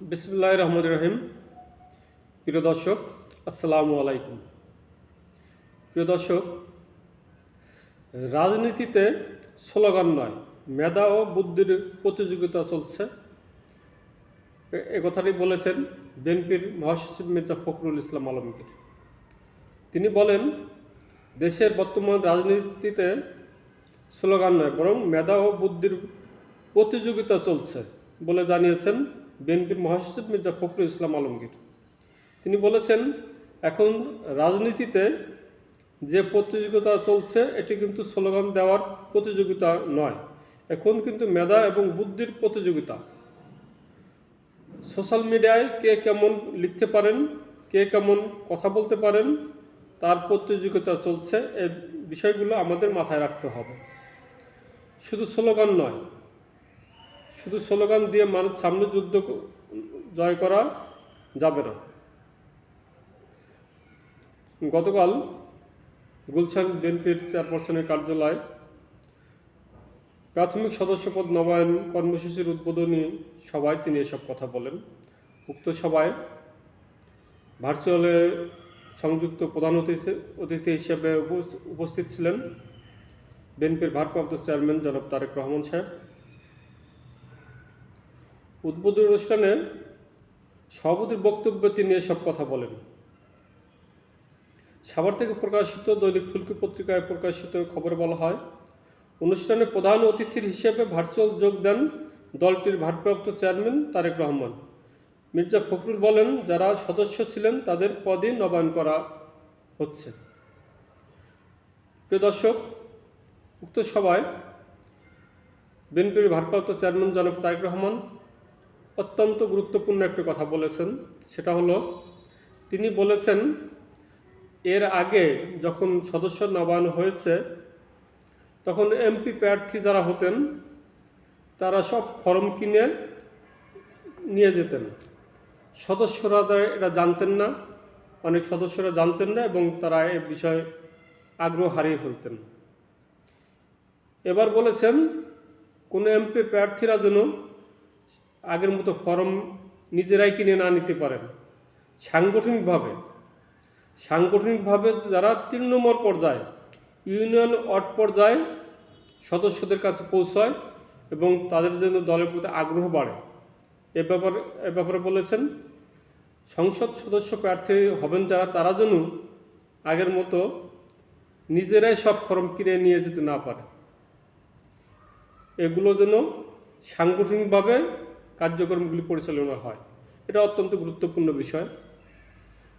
বিসমুল্লাহ রহমদ রহিম। প্রিয় দর্শক, আসসালামু আলাইকুম। প্রিয় দর্শক, রাজনীতিতে স্লোগান নয়, মেধা ও বুদ্ধির প্রতিযোগিতা চলছে। এ- এ কথাটি বলেছেন বিএনপির মহাসচিব মির্জা ফখরুল ইসলাম আলমগীর। তিনি বলেন, দেশের বর্তমান রাজনীতিতে স্লোগান নয়, বরং মেধা ও বুদ্ধির প্রতিযোগিতা চলছে বলে জানিয়েছেন বিএনপির মহাসচিব মির্জা ফখরুল ইসলাম আলমগীর। তিনি বলেছেন, এখন রাজনীতিতে যে প্রতিযোগিতা চলছে, এটি কিন্তু স্লোগান দেওয়ার প্রতিযোগিতা নয়। এখন কিন্তু মেধা এবং বুদ্ধির প্রতিযোগিতা। সোশ্যাল মিডিয়ায় কে কেমন লিখতে পারেন, কে কেমন কথা বলতে পারেন, তার প্রতিযোগিতা চলছে এই বিষয়গুলো আমাদের মাথায় রাখতে হবে। শুধু স্লোগান নয় শুধু স্লোগান দিয়ে মানুষ সামনে যুদ্ধ জয় করা যাবে না। গতকাল গুলশান বিএনপির চেয়ারপারসনের কার্যালয় প্রাথমিক সদস্যপদ নবায়ন কর্মসূচির উদ্বোধনী সভায় তিনি এসব কথা বলেন। উক্ত সভায় ভার্চুয়ালে সংযুক্ত প্রধান অতিথি অতিথি হিসেবে উপস- উপস্থিত ছিলেন বিএনপির ভারপ্রাপ্ত চেয়ারম্যান জনাব তারেক রহমান সাহেব। উদ্বোধনী অনুষ্ঠানে সভাপতির বক্তব্যে তিনি এসব কথা বলেন। সাভার থেকে প্রকাশিত দৈনিক ফুলকি পত্রিকায় প্রকাশিত খবর বলা হয়, অনুষ্ঠানে প্রধান অতিথির হিসেবে ভার্চুয়াল যোগ দেন দলটির ভারপ্রাপ্ত চেয়ারম্যান তারেক রহমান। মির্জা ফখরুল বলেন, যারা সদস্য ছিলেন তাদের পদই নবায়ন করা হচ্ছে। প্রিয় দর্শক, উক্ত সভায় বিএনপির ভারপ্রাপ্ত চেয়ারম্যান জনাব তারেক রহমান অত্যন্ত গুরুত্বপূর্ণ একটি কথা বলেছেন। সেটা হলো, তিনি বলেছেন, এর আগে যখন সদস্য নবায়ন হয়েছে, তখন এমপি প্রার্থী যারা হতেন, তারা সব ফর্ম কিনে নিয়ে যেতেন। সদস্যরা এটা জানতেন না, অনেক সদস্যরা জানতেন না এবং তারা এ বিষয়ে আগ্রহ হারিয়ে ফেলতেন। এবার বলেছেন, কোনো এমপি প্রার্থীরা যেন আগের মতো ফর্ম নিজেরাই কিনে না নিতে পারেন। সাংগঠনিকভাবে সাংগঠনিকভাবে যারা তৃণমূল পর্যায়ে, ইউনিয়ন ওয়ার্ড পর্যায়ে সদস্যদের কাছে পৌঁছায় এবং তাদের জন্য দলের প্রতি আগ্রহ বাড়ে। এ ব্যাপারে এ ব্যাপারে বলেছেন, সংসদ সদস্য প্রার্থী হবেন যারা, তারা যেন আগের মতো নিজেরাই সব ফর্ম কিনে নিয়ে যেতে না পারে। এগুলো যেন সাংগঠনিকভাবে কার্যক্রমগুলি পরিচালনা হয়। এটা অত্যন্ত গুরুত্বপূর্ণ বিষয়।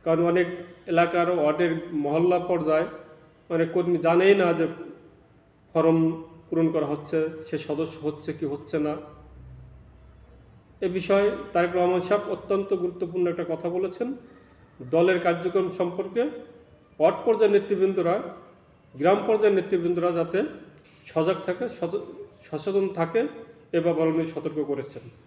কারণ অনেক এলাকার ওয়ার্ডের মহল্লা পর্যায়ে অনেক কর্মী জানেই না যে ফর্ম পূরণ করা হচ্ছে, সে সদস্য হচ্ছে কি হচ্ছে না। এ বিষয়ে তারেক রহমান সাহেব অত্যন্ত গুরুত্বপূর্ণ একটা কথা বলেছেন। দলের কার্যক্রম সম্পর্কে ওয়ার্ড পর্যায়ের নেতৃবৃন্দরা, গ্রাম পর্যায়ের নেতৃবৃন্দরা যাতে সজাগ থাকে সচ- সচেতন থাকে, এ ব্যাপারে উনি সতর্ক করেছেন।